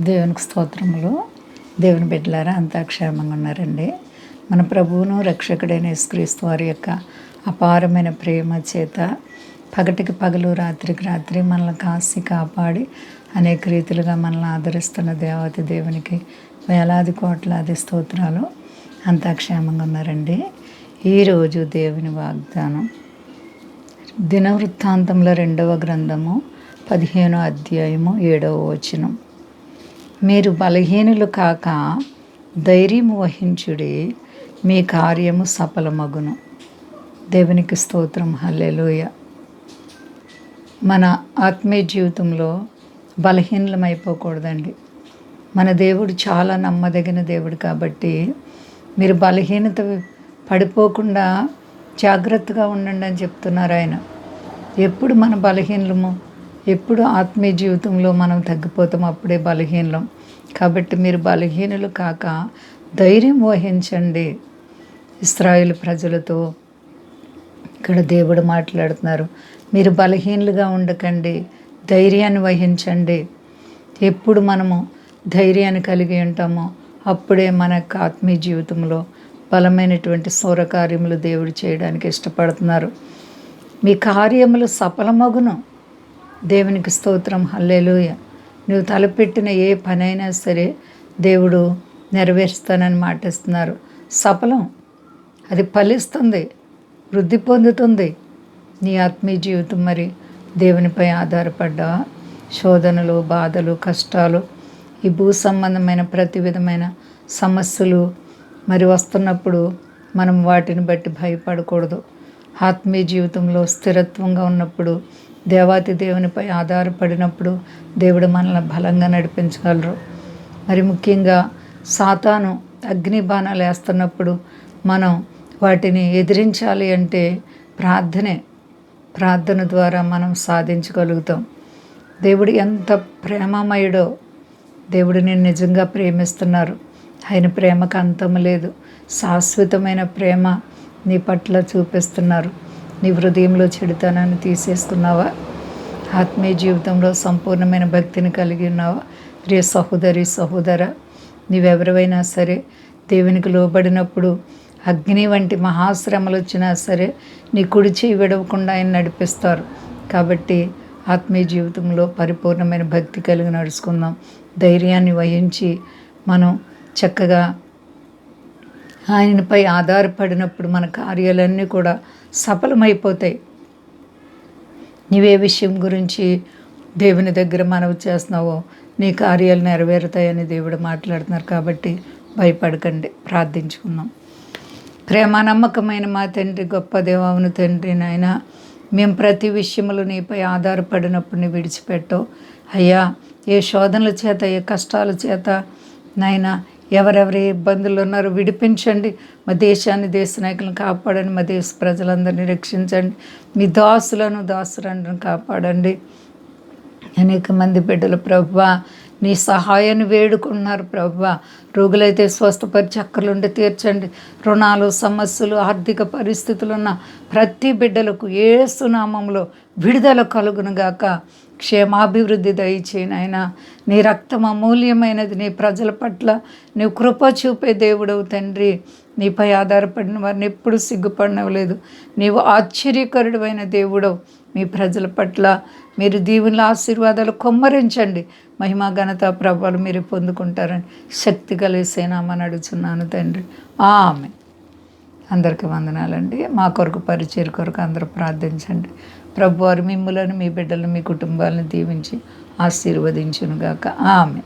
దేవునికి స్తోత్రములు. దేవుని బిడ్డలారా అంతా క్షేమంగా ఉన్నారండి. మన ప్రభువును రక్షకుడైన యేసుక్రీస్తు వారి యొక్క అపారమైన ప్రేమ చేత పగటికి పగలు రాత్రికి రాత్రి మనల్ని కాసి కాపాడి అనేక రీతిలుగా మనల్ని ఆదరిస్తున్న దేవతి దేవునికి వేలాది కోట్లాది స్తోత్రాలు. అంతా క్షేమంగా ఉన్నారండి. ఈరోజు దేవుని వాగ్దానం. దినవృత్తాంతంలో రెండవ గ్రంథము పదిహేనో అధ్యాయము ఏడవ వచనం. మీరు బలహీనులు కాక ధైర్యము వహించుడి మీ కార్యము సఫలమగును. దేవునికి స్తోత్రం. హల్లెలూయ. మన ఆత్మీయ జీవితంలో బలహీనమైపోకూడదండి మన దేవుడు చాలా నమ్మదగిన దేవుడు కాబట్టి మీరు బలహీనత పడిపోకుండా జాగ్రత్తగా ఉండండి అని చెప్తున్నారు ఆయన. ఎప్పుడు మన బలహీనలము ఎప్పుడు ఆత్మీయ జీవితంలో మనం తగ్గిపోతాం అప్పుడే బలహీనలం. కాబట్టి మీరు బలహీనులు కాక ధైర్యం వహించండి. ఇస్రాయిల్ ప్రజలతో ఇక్కడ దేవుడు మాట్లాడుతున్నారు. మీరు బలహీనులుగా ఉండకండి. ధైర్యాన్ని వహించండి. ఎప్పుడు మనము ధైర్యాన్ని కలిగి ఉంటామో అప్పుడే మన ఆత్మీయ జీవితంలో బలమైనటువంటి సౌరకార్యములు దేవుడు చేయడానికి ఇష్టపడుతున్నారు. మీ కార్యములు సఫలమగును. దేవునికి స్తోత్రం. హల్లెలూయ. నువ్వు తలపెట్టిన ఏ పనైనా సరే దేవుడు నెరవేరుస్తానని మాటిస్తున్నారు. సఫలం. అది ఫలిస్తుంది. వృద్ధి పొందుతుంది. నీ ఆత్మీయ జీవితం మరి దేవునిపై ఆధారపడ్డ శోధనలు బాధలు కష్టాలు ఈ భూ సంబంధమైన ప్రతి విధమైన సమస్యలు మరి వస్తున్నప్పుడు మనం వాటిని బట్టి భయపడకూడదు. ఆత్మీయ జీవితంలో స్థిరత్వంగా ఉన్నప్పుడు దేవాతి దేవునిపై ఆధారపడినప్పుడు దేవుడు మనల్ని బలంగా నడిపించగలరు. మరి ముఖ్యంగా సాతాను అగ్ని బాణాలు వేస్తున్నప్పుడు మనం వాటిని ఎదిరించాలి అంటే ప్రార్థనే ప్రార్థన ద్వారా మనం సాధించగలుగుతాం. దేవుడు ఎంత ప్రేమమయుడో దేవుడు నేను నిజంగా ప్రేమిస్తున్నారు. ఆయన ప్రేమకు అంతం లేదు. శాశ్వతమైన ప్రేమ నీ పట్ల చూపిస్తున్నారు. నీ హృదయంలో చెడుతనాన్ని తీసేసుకున్నావా ఆత్మీయ జీవితంలో సంపూర్ణమైన భక్తిని కలిగి ఉన్నావా? ప్రియ సహోదరి సహోదర నీవెవరివైనా సరే దేవునికి లోబడినప్పుడు అగ్ని వంటి మహాశ్రమలు వచ్చినా సరే నీ కుడి చేయి విడవకుండా ఆయన నడిపిస్తారు. కాబట్టి ఆత్మీయ జీవితంలో పరిపూర్ణమైన భక్తి కలిగి నడుచుకుందాం. ధైర్యాన్ని వహించి మనం చక్కగా ఆయనపై ఆధారపడినప్పుడు మన కార్యాలన్నీ కూడా సఫలమైపోతాయి. నీవే విషయం గురించి దేవుని దగ్గర మనవి చేస్తున్నావో నీ కార్యాలు నెరవేరుతాయని దేవుడు మాట్లాడుతున్నారు కాబట్టి భయపడకండి ప్రార్థించుకుందాం. ప్రేమ నమ్మకమైన మా తండ్రి గొప్ప దేవావును తండ్రి నాయన మేము ప్రతి విషయంలో నీపై ఆధారపడినప్పుడు నీ విడిచిపెట్టవు. అయ్యా ఏ శోధనల చేత ఏ కష్టాల చేత నాయన ఎవరెవరి ఇబ్బందులు ఉన్నారో విడిపించండి. మా దేశాన్ని దేశ నాయకులను కాపాడండి. మా దేశ ప్రజలందరినీ రక్షించండి. మీ దాసులను దాసులను కాపాడండి. అనేక మంది బిడ్డలు ప్రభా నీ సహాయాన్ని వేడుకున్నారు ప్రభా. రోగులైతే స్వస్థపరిచి అక్కర్లుండి తీర్చండి. రుణాలు సమస్యలు ఆర్థిక పరిస్థితులు ఉన్న ప్రతి బిడ్డలకు ఏ సునామంలో విడుదల కలుగునుగాక. క్షేమాభివృద్ధి దయచేయను ఆయన నీ రక్తం అమూల్యమైనది నీ ప్రజల పట్ల. నీ కృప చూపే దేవుడవు తండ్రి. నీపై ఆధారపడిన వారిని ఎప్పుడు సిగ్గుపడినవలేదు నీవు ఆశ్చర్యకరుడమైన దేవుడవు. మీ ప్రజల పట్ల మీరు దీవుల ఆశీర్వాదాలు కొమ్మరించండి. మహిమా ఘనత ప్రభావాలు మీరు పొందుకుంటారని శక్తి కలిసేనామని అడుగుతున్నాను తండ్రి. ఆమె అందరికీ వందనాలండి. మా కొరకు పరిచయ కొరకు అందరూ ప్రార్థించండి. ప్రభువారు మిమ్మలను మీ బిడ్డలను మీ కుటుంబాలను దీవించి ఆశీర్వదించునుగాక. ఆమె